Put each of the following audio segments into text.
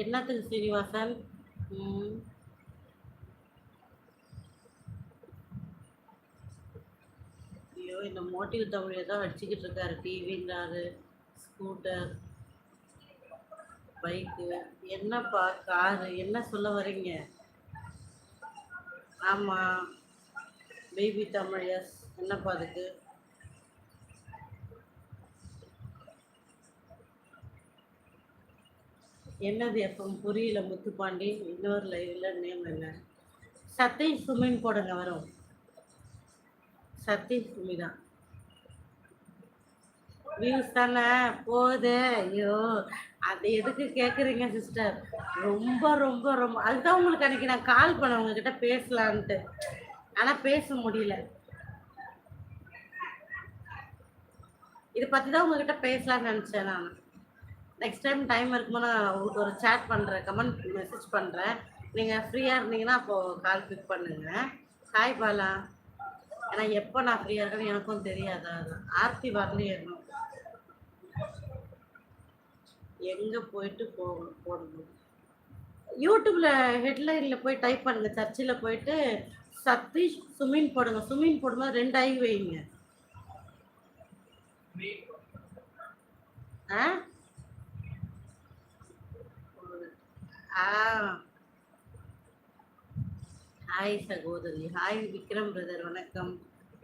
என்னத்துக்கு சீனிவாசன் mm. ஐயோ இந்த மோட்டிவ் தமிழ் ஏதோ அடிச்சுக்கிட்டு இருக்காரு. டிவின்றாரு ஸ்கூட்டர் பைக்கு. என்னப்பா காரு? என்ன சொல்ல வர்றீங்க ஆமாம் பேபி தமிழ் எஸ். என்னப்பா அதுக்கு? என்னது எப்போ புரியல முத்துப்பாண்டி. இன்னொரு லைவ்ல நேம் என்ன சதீஷ் சுமின் போடுங்க வரும். சத்தி சுமி தான். வியூஸ் தானே? போகுது ஐயோ அது எதுக்கு கேட்குறீங்க சிஸ்டர் ரொம்ப ரொம்ப ரொம்ப அதுதான் உங்களுக்கு அன்னைக்கு நான் கால் பண்ண உங்ககிட்ட பேசலான்ட்டு. ஆனால் பேச முடியல. இதை பற்றி தான் உங்ககிட்ட பேசலாம்னு நினச்சேன் நான். நெக்ஸ்ட் டைம் டைம் இருக்கும்போது நான் உங்களுக்கு ஒரு சேட் பண்ணுறேன் கமெண்ட் மெசேஜ் பண்ணுறேன் நீங்கள் ஃப்ரீயாக இருந்தீங்கன்னா அப்போது கால் பிக் பண்ணுங்க. ஹாய் பாலா. ஏன்னா எப்போ நான் ஃப்ரீயாக இருக்கேன்னு எனக்கும் தெரியாது. அது ஆர்த்தி வரலையே ஏறணும் எங்கே போயிட்டு போகணும் போடணும் யூடியூப்பில் ஹெட்லைனில் போய் டைப் பண்ணுங்கள் சர்ச்சில் போயிட்டு சதீஷ் சுமின் போடுங்க. சுமின் போடும்போது ரெண்டு ஐ வைங்க. ஆ ஆ ஹாய் சகோதரி. ஹாய் விக்ரம் பிரதர் வணக்கம்.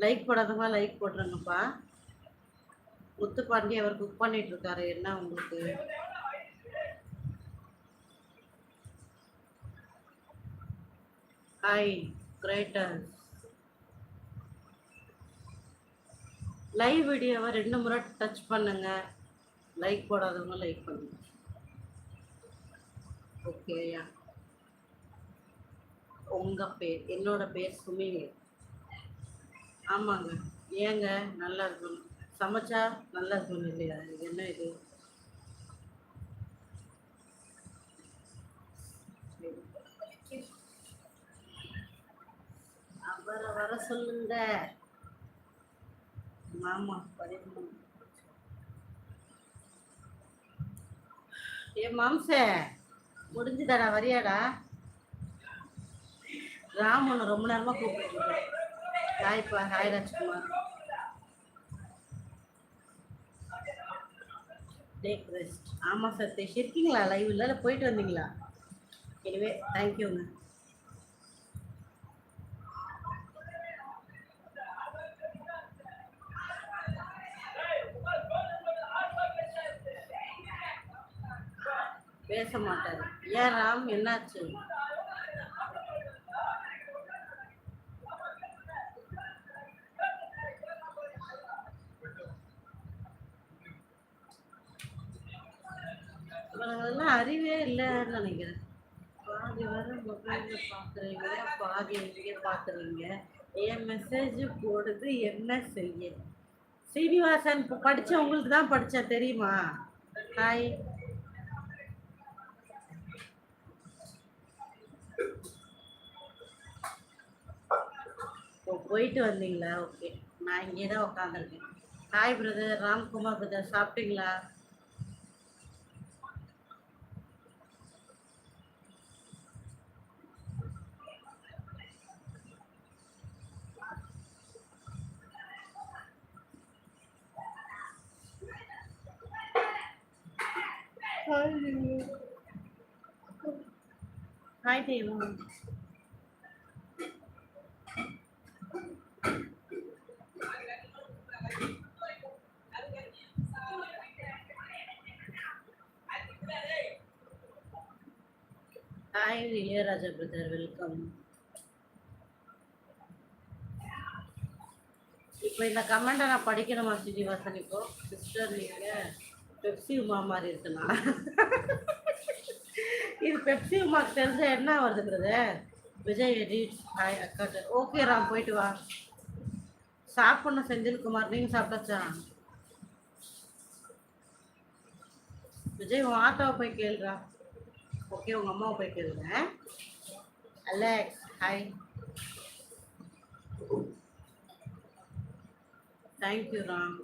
லைக் போடாதவங்க லைக் போட்டுருங்கப்பா. முத்துப்பாண்டி அவர் குக் பண்ணிட்டு இருக்காரு என்ன உங்களுக்கு? ஹாய் கிரேட்டர் லைவ் வீடியோவை ரெண்டு முறை டச் பண்ணுங்க. லைக் போடாதவங்க லைக் பண்ணுங்க. ஓகேயா உங்க பேர் என்னோட பேர் சுமினி. ஆமாங்க. ஏங்க? நல்லா இருக்கணும். சமைச்சா நல்லா இருக்கணும் இல்லையா? இது என்ன இது? அவரை வர சொல்லுங்க. மாமா பதிமூணு ஏ மாம்சே. முடிஞ்சுதாடா வரியாடா? ராமன் ரொம்ப நேரமா கூப்பிட்டுருக்கேன் ஹாய்ப்பா ஹாய் ராஜ்குமார். டேக் ரெஸ்ட் ஆமாம் சதீஷ். இருக்கீங்களா? லைவ் இல்லை? போயிட்டு வந்தீங்களா? எனிவே தேங்க்யூங்க பேச மாட்டாரு. ஏன் ராம் என்னாச்சு? அதெல்லாம் அறிவே இல்லைன்னு நினைக்கிறேன். பாதி வர மொபைலில் பார்க்குறீங்க பாதி எங்கே பார்க்குறீங்க என் மெசேஜ் போடுது என்ன செய்ய? சீனிவாசன் இப்போ படித்தவங்களுக்கு உங்களுக்கு தான் படித்தேன் தெரியுமா? ஹாய் போயிட்டு வந்தீங்களா? ஓகே. நான் இங்கே தான் உட்காந்துருக்கேன் ஹாய் பிரதர் ராம்குமார் பிரதர் சாப்பிட்டீங்களா? Hi Deva hi Ilaiyaraaja brother welcome இப்போ இந்த கமெண்ட்டை நான் படிக்கணுமா ஸ்ரீனிவாசன் இப்போ சிஸ்டர் நீங்கள் பெப்சி உமா மாதிரி இருக்குண்ணா இது பெப்சி உமாக்கு தெரிஞ்ச என்ன வருது பிரதர் விஜய் எடிட் ஹாய் அக்காட்டு ஓகே ராம் போயிட்டு வா. சாப்பிடணும் செந்தில்குமார் நீங்கள் சாப்பிட்டாச்சா? விஜய் உன் ஆட்டோவை போய் கேளுடா. ஓகே உங்கள் அம்மாவை போய் கேளுங்க. Alex hi thank you Ram